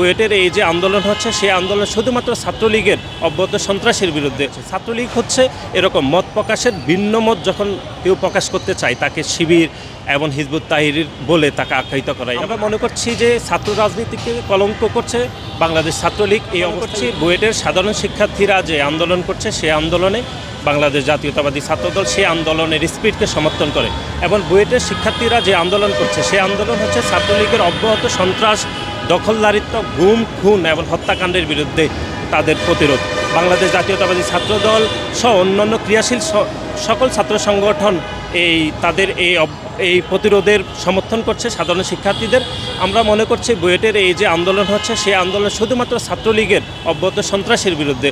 বুয়েটের এই যে আন্দোলন হচ্ছে সেই আন্দোলন শুধুমাত্র ছাত্রলীগের অব্যাহত সন্ত্রাসের বিরুদ্ধে। ছাত্রলীগ হচ্ছে এরকম মত প্রকাশের ভিন্ন মত যখন কেউ প্রকাশ করতে চায় তাকে শিবির এবং হিজবুত তাহিরির বলে তাকে আখ্যায়িত করাই। আমরা মনে করছি যে ছাত্র রাজনীতিকে কলঙ্ক করছে বাংলাদেশ ছাত্রলীগ। এই অবস্থায় বুয়েটের সাধারণ শিক্ষার্থীরা যে আন্দোলন করছে সেই আন্দোলনে বাংলাদেশ জাতীয়তাবাদী ছাত্রদল সেই আন্দোলনের স্পিডকে সমর্থন করে। এবং বুয়েটের শিক্ষার্থীরা যে আন্দোলন করছে সেই আন্দোলন হচ্ছে ছাত্রলীগের অব্যাহত সন্ত্রাস দখলদারিত্ব, গুম, খুন এবং হত্যাকাণ্ডের বিরুদ্ধে তাদের প্রতিরোধ। বাংলাদেশ জাতীয়তাবাদী ছাত্রদল সহ অন্যান্য ক্রিয়াশীল সকল ছাত্র সংগঠন এই তাদের এই এই প্রতিরোধের সমর্থন করছে সাধারণ শিক্ষার্থীদের। আমরা মনে করছি বুয়েটের এই যে আন্দোলন হচ্ছে, সেই আন্দোলন শুধুমাত্র ছাত্রলীগের অব্যাহত সন্ত্রাসের বিরুদ্ধে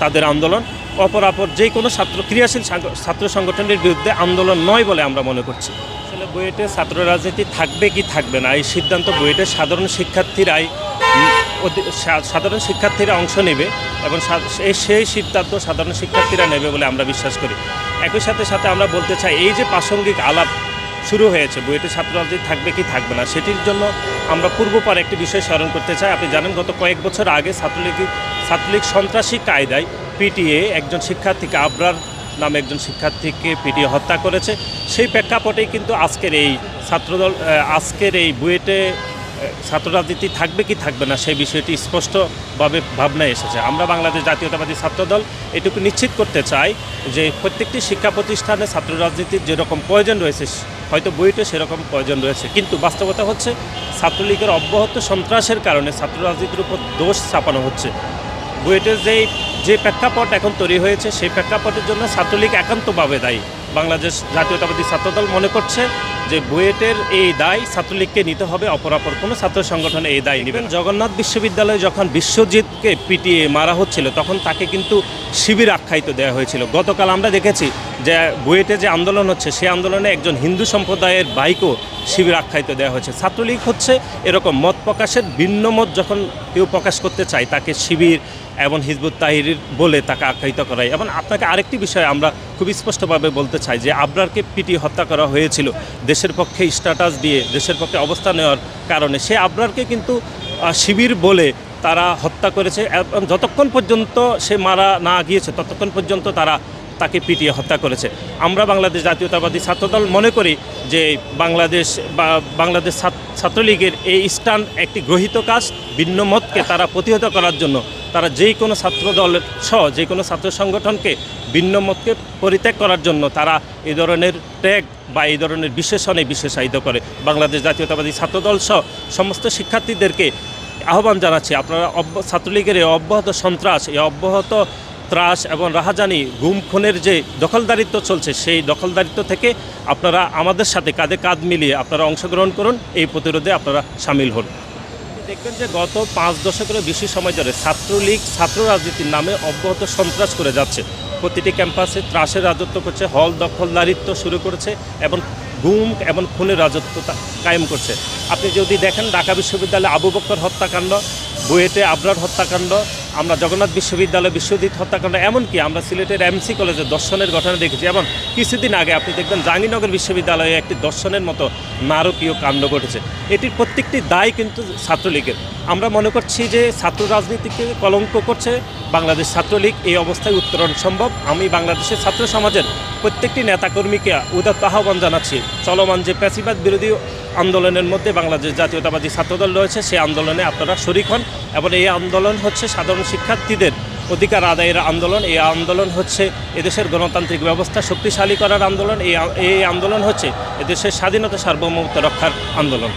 তাদের আন্দোলন। অপরাপর যে কোনো ছাত্র ক্রিয়াশীল ছাত্র সংগঠনের বিরুদ্ধে আন্দোলন নয় বলে আমরা মনে করছি। বুয়েটে ছাত্র রাজনীতি থাকবে কি থাকবে না? এই সিদ্ধান্ত বুয়েটের সাধারণ শিক্ষার্থীরাই সাধারণ শিক্ষার্থীরা অংশ নেবে এবং সেই সেই সিদ্ধান্ত সাধারণ শিক্ষার্থীরা নেবে বলে আমরা বিশ্বাস করি। একই সাথে সাথে আমরা বলতে চাই, এই যে প্রাসঙ্গিক আলাপ শুরু হয়েছে বুয়েটে ছাত্র রাজনীতি থাকবে কি থাকবে না, সেটির জন্য আমরা পূর্বপর একটি বিষয় স্মরণ করতে চাই। আপনি জানেন, গত কয়েক বছর আগে ছাত্রলীগ ছাত্রলীগ সন্ত্রাসী কায়দায় পিটিএ একজন শিক্ষার্থীকে আবরার নামে একজন শিক্ষার্থীকে পিটিয়ে হত্যা করেছে। সেই প্রেক্ষাপটেই কিন্তু আজকের এই ছাত্রদল আজকের এই বুয়েটে ছাত্র রাজনীতি থাকবে কি থাকবে না সেই বিষয়টি স্পষ্টভাবে ভাবনায় এসেছে। আমরা বাংলাদেশ জাতীয়তাবাদী ছাত্রদল এটুকু নিশ্চিত করতে চাই যে প্রত্যেকটি শিক্ষা প্রতিষ্ঠানে ছাত্র রাজনীতির যেরকম প্রয়োজন রয়েছে, হয়তো বইতে সেরকম প্রয়োজন রয়েছে। কিন্তু বাস্তবতা হচ্ছে ছাত্রলীগের অব্যাহত সন্ত্রাসের কারণে ছাত্র রাজনীতির উপর দোষ চাপানো হচ্ছে। বুয়েটের যেই যে প্রেক্ষাপট এখন তৈরি হয়েছে, সেই প্রেক্ষাপটের জন্য ছাত্রলীগ একান্তভাবে দায়ী। বাংলাদেশ জাতীয়তাবাদী ছাত্রদল মনে করছে যে বুয়েটের এই দায় ছাত্রলীগকে নিতে হবে অপরাপর কোনো ছাত্র সংগঠন এই দায় নেবেন জগন্নাথ বিশ্ববিদ্যালয়ে যখন বিশ্বজিৎকে পিটিয়ে মারা হচ্ছিল, তখন তাকে কিন্তু শিবির আখ্যায়িত দেওয়া হয়েছিল। গতকাল আমরা দেখেছি যে বুয়েটে যে আন্দোলন হচ্ছে, সেই আন্দোলনে একজন হিন্দু সম্প্রদায়ের বাইকও শিবির আখ্যায়িত দেওয়া হয়েছে। ছাত্রলীগ হচ্ছে এরকম মত প্রকাশের ভিন্ন মত যখন কেউ প্রকাশ করতে চায়, তাকে শিবির এবং হিজবুত তাহিরির বলে তাকে আখ্যায়িত করায়। এবং আপনাকে আরেকটি বিষয় আমরা খুব স্পষ্টভাবে বলতে চাই যে, আবরারকে পিটি হত্যা করা হয়েছিল দেশের পক্ষে স্ট্যাটাস দিয়ে, দেশের পক্ষে অবস্থান নেওয়ার কারণে। সে আবরারকে কিন্তু শিবির বলে তারা হত্যা করেছে এবং যতক্ষণ পর্যন্ত সে মারা না গিয়েছে, ততক্ষণ পর্যন্ত তারা তাকে পিটিয়ে হত্যা করেছে। আমরা বাংলাদেশ জাতীয়তাবাদী ছাত্রদল মনে করি যে বাংলাদেশ বা বাংলাদেশ ছাত্রলীগের এই স্টান একটি গ্রহীত কাজ, ভিন্ন মতকে তারা প্রতিহত করার জন্য। তারা যেই কোনো ছাত্রদল সহ যে কোনো ছাত্র সংগঠনকে ভিন্ন মতকে পরিত্যাগ করার জন্য তারা এই ধরনের ট্যাগ বা এই ধরনের বিশেষণে বিশেষায়িত করে। বাংলাদেশ জাতীয়তাবাদী ছাত্রদল সহ সমস্ত শিক্ষার্থীদেরকে আহ্বান জানাচ্ছি, আপনারা ছাত্রলীগের এই অব্যাহত সন্ত্রাস, এই অব্যাহত ত্রাস এবং রাহাজানি গুম খুনের যে দখলদারিত্ব চলছে, সেই দখলদারিত্ব থেকে আপনারা আমাদের সাথে কাঁধে কাঁধ মিলিয়ে আপনারা অংশগ্রহণ করুন। এই প্রতিরোধে আপনারা সামিল হন। দেখবেন যে গত পাঁচ দশকেরও বেশি সময় ধরে ছাত্রলীগ, ছাত্র রাজনীতির নামে অব্যাহত সন্ত্রাস করে যাচ্ছে। প্রতিটি ক্যাম্পাসে ত্রাসের রাজত্ব করছে, হল দখলদারিত্ব শুরু করেছে এবং গুম এবং খুনের রাজত্বতা কায়েম করছে। আপনি যদি দেখেন ঢাকা বিশ্ববিদ্যালয়ে আবু বক্কর হত্যাকাণ্ড, বুয়েটে আবরার হত্যাকাণ্ড আমরা জগন্নাথ বিশ্ববিদ্যালয় বিশ্বজিৎ হত্যাকাণ্ড, এমনকি আমরা সিলেটের এমসি কলেজে দর্শনের ঘটনা দেখেছি এবং কিছুদিন আগে আপনি দেখবেন জাহাঙ্গীরনগর বিশ্ববিদ্যালয়ে একটি দর্শনের মতো নারকীয় কাণ্ড ঘটেছে। এটির প্রত্যেকটি দায় কিন্তু ছাত্রলীগের। আমরা মনে করছি যে ছাত্র রাজনীতিকে কলঙ্ক করছে বাংলাদেশ ছাত্রলীগ, এই অবস্থায় উত্তরণ সম্ভব। আমি বাংলাদেশের ছাত্র সমাজের প্রত্যেকটি নেতাকর্মীকে উদাত্ত আহ্বান জানাচ্ছি। চলমান যে প্যাসিবাদ বিরোধী আন্দোলনের মধ্যে বাংলাদেশ জাতীয়তাবাদী ছাত্রদল রয়েছে, সেই আন্দোলনে আপনারা শরিক হন এবং এই আন্দোলন হচ্ছে সাধারণ শিক্ষার্থীদের অধিকার আদায়ের আন্দোলন। এই আন্দোলন হচ্ছে এদেশের গণতান্ত্রিক ব্যবস্থা শক্তিশালী করার আন্দোলন। এই আন্দোলন হচ্ছে এদেশের স্বাধীনতা সার্বভৌমত্ব রক্ষার আন্দোলন।